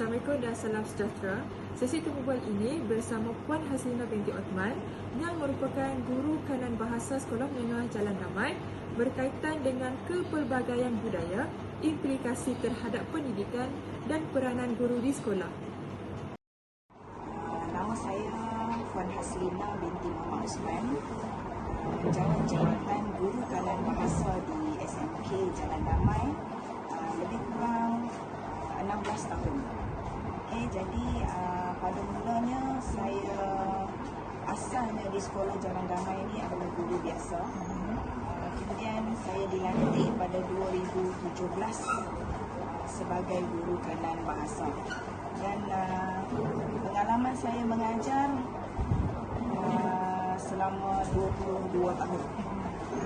Assalamualaikum dan salam sejahtera. Sesi perbual ini bersama Puan Haslina binti Osman yang merupakan guru kanan bahasa Sekolah Menengah Jalan Damai berkaitan dengan kepelbagaian budaya, implikasi terhadap pendidikan dan peranan guru di sekolah. Nama saya Puan Haslina binti Muhammad Osman Pejabat Jabatan Guru Kanan Bahasa di SMK Jalan Damai uh, Lebih kurang uh, 16 tahun jadi uh, pada mulanya saya asalnya di sekolah Jalan Damai ini adalah guru biasa uh, Kemudian saya dilantik pada 2017 sebagai guru kanan bahasa dan uh, pengalaman saya mengajar uh, selama 22 tahun.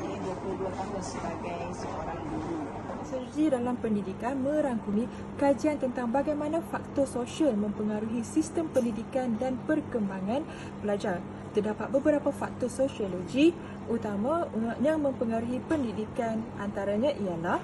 Ini 22 tahun sebagai seorang guru. Strategi dalam pendidikan merangkumi kajian tentang bagaimana faktor sosial mempengaruhi sistem pendidikan dan perkembangan pelajar. Terdapat beberapa faktor sosiologi utama yang mempengaruhi pendidikan antaranya ialah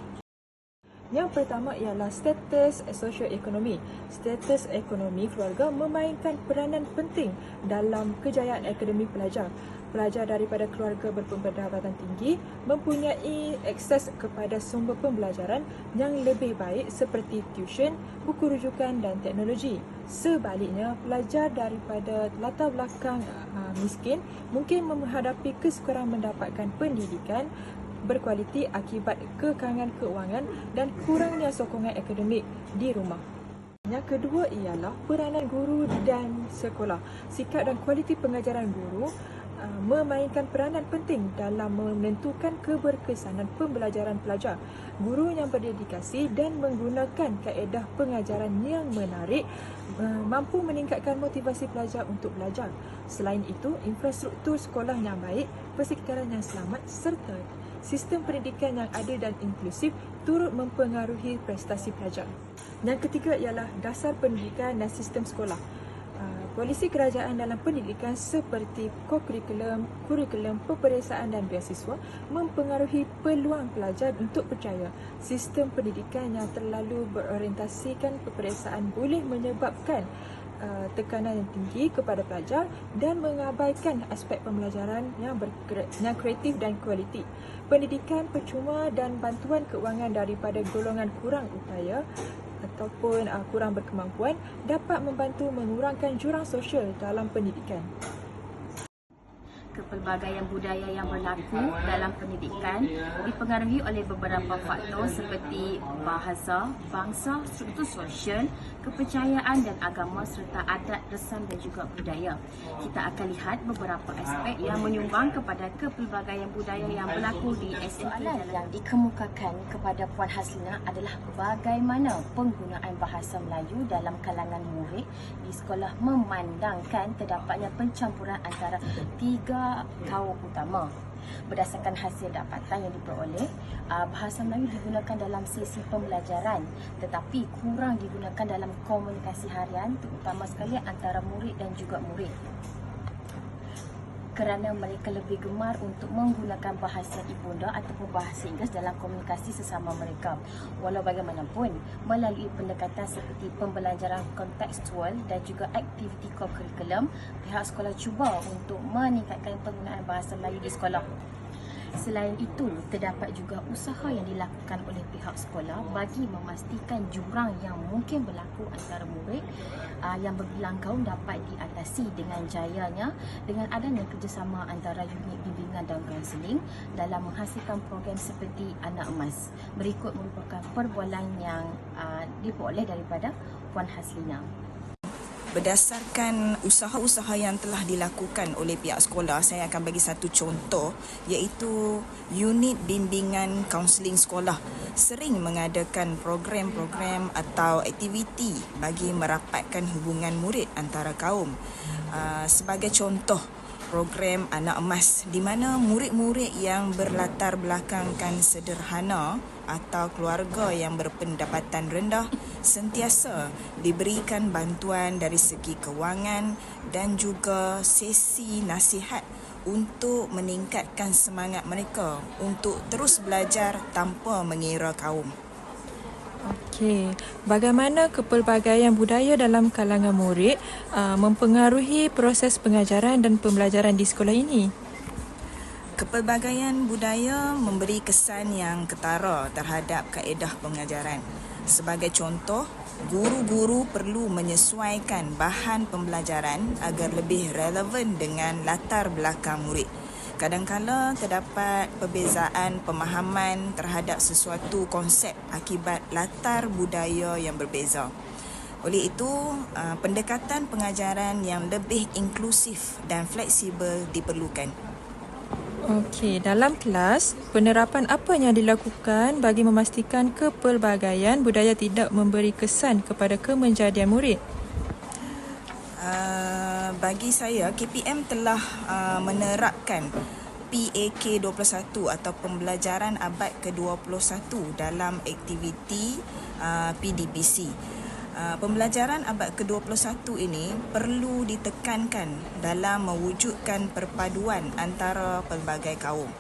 yang pertama ialah status sosioekonomi. Status ekonomi keluarga memainkan peranan penting dalam kejayaan akademik pelajar. Pelajar daripada keluarga berpendapatan tinggi mempunyai akses kepada sumber pembelajaran yang lebih baik seperti tuition, buku rujukan dan teknologi. Sebaliknya, pelajar daripada latar belakang uh, miskin mungkin menghadapi kekurangan mendapatkan pendidikan berkualiti akibat kekangan keuangan dan kurangnya sokongan akademik di rumah. Yang kedua ialah peranan guru dan sekolah. Sikap dan kualiti pengajaran guru memainkan peranan penting dalam menentukan keberkesanan pembelajaran pelajar. Guru yang berdedikasi dan menggunakan kaedah pengajaran yang menarik uh, mampu meningkatkan motivasi pelajar untuk belajar. Selain itu, infrastruktur sekolah yang baik, persekitaran yang selamat serta sistem pendidikan yang adil dan inklusif turut mempengaruhi prestasi pelajar. Yang ketiga ialah dasar pendidikan dan sistem sekolah. Polisi kerajaan dalam pendidikan seperti kokurikulum, kurikulum, peperiksaan dan beasiswa mempengaruhi peluang pelajar untuk percaya sistem pendidikan yang terlalu berorientasikan peperiksaan boleh menyebabkan uh, tekanan yang tinggi kepada pelajar dan mengabaikan aspek pembelajaran yang, yang kreatif dan kualiti. Pendidikan percuma dan bantuan keuangan daripada golongan kurang upaya ataupun uh, kurang berkemampuan dapat membantu mengurangkan jurang sosial dalam pendidikan kepelbagaian budaya yang berlaku dalam pendidikan dipengaruhi oleh beberapa faktor seperti bahasa, bangsa, struktur sosial, kepercayaan dan agama serta adat, resam dan juga budaya. Kita akan lihat beberapa aspek yang menyumbang kepada kepelbagaian budaya yang berlaku di SMK yang dikemukakan kepada Puan Haslina adalah bagaimana penggunaan bahasa Melayu dalam kalangan murid di sekolah memandangkan terdapatnya pencampuran antara tiga kaum utama. Berdasarkan hasil dapatan yang diperoleh, ah, bahasa Melayu digunakan dalam sesi pembelajaran tetapi kurang digunakan dalam komunikasi harian terutama sekali antara murid dan juga murid kerana mereka lebih gemar untuk menggunakan bahasa ibunda ataupun bahasa Inggeris dalam komunikasi sesama mereka. Walau bagaimanapun, melalui pendekatan seperti pembelajaran kontekstual dan juga aktiviti kurikulum, pihak sekolah cuba untuk meningkatkan penggunaan bahasa Melayu di sekolah. Selain itu, terdapat juga usaha yang dilakukan oleh pihak sekolah bagi memastikan jurang yang mungkin berlaku antara murid uh, yang berbilang kaum dapat diatasi dengan jayanya dengan adanya kerjasama antara unit bimbingan dan kaunseling dalam menghasilkan program seperti Anak Emas. Berikut merupakan perbualan yang uh, diperoleh daripada Puan Haslina berdasarkan usaha-usaha yang telah dilakukan oleh pihak sekolah, saya akan bagi satu contoh iaitu unit bimbingan kaunseling sekolah sering mengadakan program-program atau aktiviti bagi merapatkan hubungan murid antara kaum. Uh, sebagai contoh, program Anak Emas di mana murid-murid yang berlatar belakangkan sederhana atau keluarga yang berpendapatan rendah sentiasa diberikan bantuan dari segi kewangan dan juga sesi nasihat untuk meningkatkan semangat mereka untuk terus belajar tanpa mengira kaum. Okey, bagaimana kepelbagaian budaya dalam kalangan murid uh, mempengaruhi proses pengajaran dan pembelajaran di sekolah ini? Kepelbagaian budaya memberi kesan yang ketara terhadap kaedah pengajaran. Sebagai contoh, guru-guru perlu menyesuaikan bahan pembelajaran agar lebih relevan dengan latar belakang murid. Kadangkala terdapat perbezaan pemahaman terhadap sesuatu konsep akibat latar budaya yang berbeza. Oleh itu, uh, pendekatan pengajaran yang lebih inklusif dan fleksibel diperlukan. Okey, dalam kelas, penerapan apa yang dilakukan bagi memastikan kepelbagaian budaya tidak memberi kesan kepada kemenjadian murid? Uh, bagi saya, KPM telah uh, menerapkan PAK 21 atau pembelajaran abad ke-21 dalam aktiviti uh, PDPC. Uh, pembelajaran abad ke-21 ini perlu ditekankan dalam mewujudkan perpaduan antara pelbagai kaum.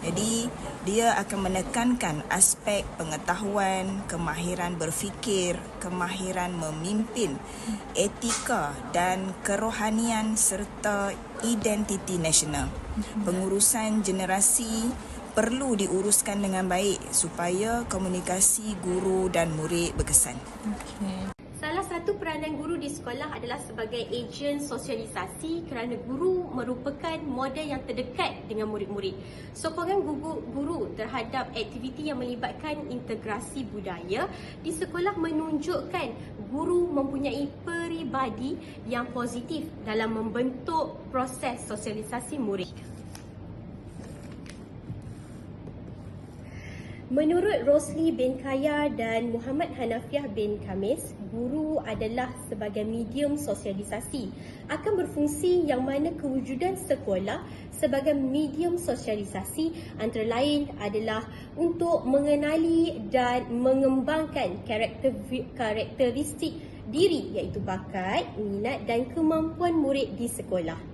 Jadi dia akan menekankan aspek pengetahuan, kemahiran berfikir, kemahiran memimpin, etika dan kerohanian serta identiti nasional. Pengurusan generasi perlu diuruskan dengan baik supaya komunikasi guru dan murid berkesan. Okey. Salah satu peranan guru di sekolah adalah sebagai ejen sosialisasi kerana guru merupakan model yang terdekat dengan murid-murid. Sokongan guru, terhadap aktiviti yang melibatkan integrasi budaya di sekolah menunjukkan guru mempunyai peribadi yang positif dalam membentuk proses sosialisasi murid. Menurut Rosli bin Kaya dan Muhammad Hanafiah bin Kamis, guru adalah sebagai medium sosialisasi akan berfungsi yang mana kewujudan sekolah sebagai medium sosialisasi antara lain adalah untuk mengenali dan mengembangkan karakter karakteristik diri iaitu bakat, minat dan kemampuan murid di sekolah.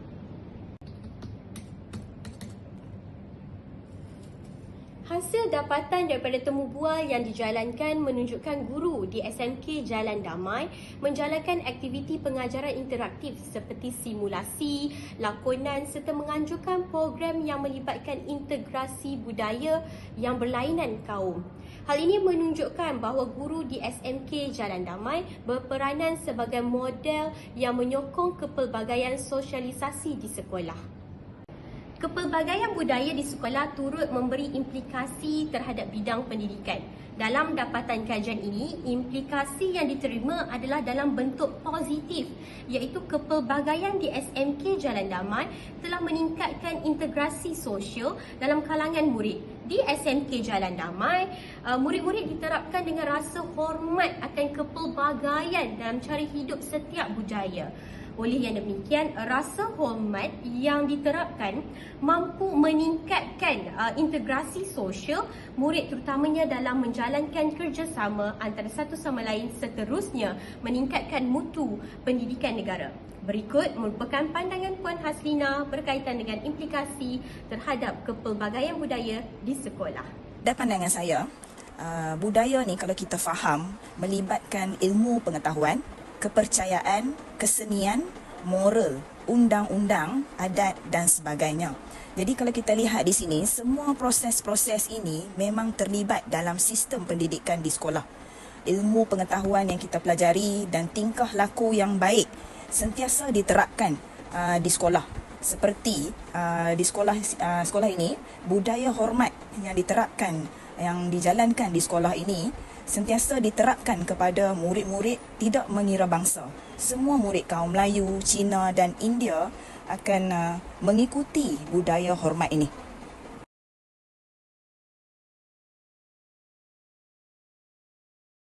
Hasil dapatan daripada temu bual yang dijalankan menunjukkan guru di SMK Jalan Damai menjalankan aktiviti pengajaran interaktif seperti simulasi, lakonan serta menganjurkan program yang melibatkan integrasi budaya yang berlainan kaum. Hal ini menunjukkan bahawa guru di SMK Jalan Damai berperanan sebagai model yang menyokong kepelbagaian sosialisasi di sekolah. Kepelbagaian budaya di sekolah turut memberi implikasi terhadap bidang pendidikan. Dalam dapatan kajian ini, implikasi yang diterima adalah dalam bentuk positif iaitu kepelbagaian di SMK Jalan Damai telah meningkatkan integrasi sosial dalam kalangan murid. Di SMK Jalan Damai, uh, murid-murid diterapkan dengan rasa hormat akan kepelbagaian dalam cara hidup setiap budaya. Oleh yang demikian, rasa hormat yang diterapkan mampu meningkatkan uh, integrasi sosial murid terutamanya dalam menjalankan kerjasama antara satu sama lain seterusnya meningkatkan mutu pendidikan negara. Berikut merupakan pandangan Puan Haslina berkaitan dengan implikasi terhadap kepelbagaian budaya di sekolah. Dan pandangan saya, uh, budaya ni kalau kita faham melibatkan ilmu pengetahuan, kepercayaan, kesenian, moral, undang-undang, adat dan sebagainya. Jadi kalau kita lihat di sini, semua proses-proses ini memang terlibat dalam sistem pendidikan di sekolah. Ilmu pengetahuan yang kita pelajari dan tingkah laku yang baik sentiasa diterapkan uh, di sekolah. Seperti uh, di sekolah uh, sekolah ini, budaya hormat yang diterapkan yang dijalankan di sekolah ini sentiasa diterapkan kepada murid-murid tidak mengira bangsa. Semua murid kaum Melayu, Cina dan India akan uh, mengikuti budaya hormat ini.